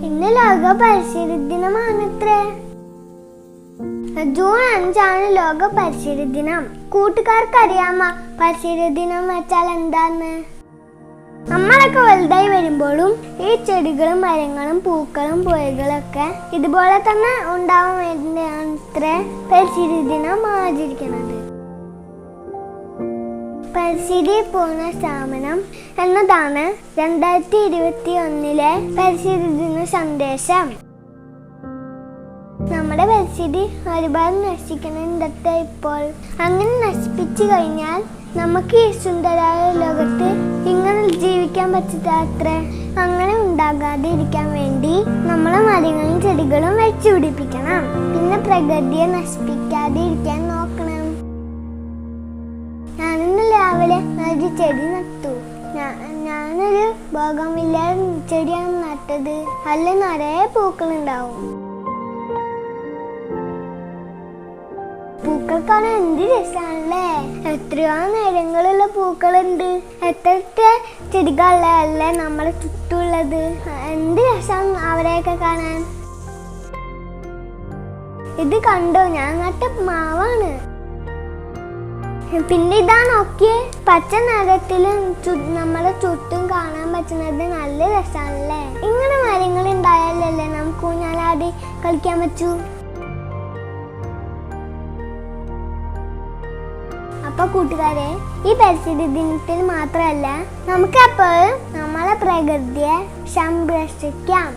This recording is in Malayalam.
ഇന്ന് ലോക പരിസ്ഥിതി ദിനമാണത്രേ ജൂൺ അഞ്ചാണ് ലോക പരിസ്ഥിതി ദിനം കൂട്ടുകാർക്ക് അറിയാമോ പരിസ്ഥിതി ദിനം വെച്ചാൽ എന്താന്ന്? നമ്മളൊക്കെ വലുതായി വരുമ്പോഴും ഈ ചെടികളും മരങ്ങളും പൂക്കളും പുഴകളൊക്കെ ഇതുപോലെ തന്നെ ഉണ്ടാവാൻ വേണ്ടിയാണ് ഇത്ര പരിസ്ഥിതി ദിനം ആചരിക്കുന്നത് പരിസ്ഥിതി സ്ഥാപനം എന്നതാണ് രണ്ടായിരത്തി ഇരുപത്തി ഒന്നിലെ പരിസ്ഥിതി ദിന സന്ദേശം. നമ്മുടെ പരിസ്ഥിതി ഒരുപാട് നശിക്കുന്നുണ്ടത്തെ ഇപ്പോൾ. അങ്ങനെ നശിപ്പിച്ചു കഴിഞ്ഞാൽ നമുക്ക് ഈ സുന്ദരായ ലോകത്ത് ഇങ്ങനെ ജീവിക്കാൻ പറ്റില്ല അത്രേ അങ്ങനെ ഉണ്ടാകാതെ ഇരിക്കാൻ വേണ്ടി നമ്മളെ മരങ്ങളും ചെടികളും വെച്ചു പിടിപ്പിക്കണം പിന്നെ പ്രകൃതിയെ നശിപ്പിക്കാതെ ഇരിക്കാൻ ചെടി നട്ടു. ഞാനൊരു ഭോഗമില്ല ചെടിയാണ് നട്ടത്. അല്ല നിറയെ പൂക്കളുണ്ടാവും. പൂക്കൾ കാണാൻ എന്ത് രസമാണല്ലേ എത്രയോ നിറങ്ങളുള്ള പൂക്കളുണ്ട്. എത്ര ചെടികളല്ലേ നമ്മളെ ചുറ്റുള്ളത്? എന്ത് രസം അവരെയൊക്കെ കാണാൻ? ഇത് കണ്ടോ? ഞാൻ നട്ട മാവാണ്. പിന്നെ ഇതാ നോക്കിയേ പച്ച നിറത്തിലും നമ്മളെ ചുറ്റും കാണാൻ പറ്റുന്നത് നല്ല രസമാണല്ലേ ഇങ്ങനെ മരങ്ങൾ ഉണ്ടായാലല്ലേ നമുക്ക് ഊഞ്ഞാലാടി കളിക്കാൻ പറ്റൂ? അപ്പൊ കൂട്ടുകാരെ ഈ പരിസ്ഥിതി ദിനത്തിൽ മാത്രമല്ല നമുക്കപ്പോൾ നമ്മളെ പ്രകൃതിയെ സംരക്ഷിക്കാം.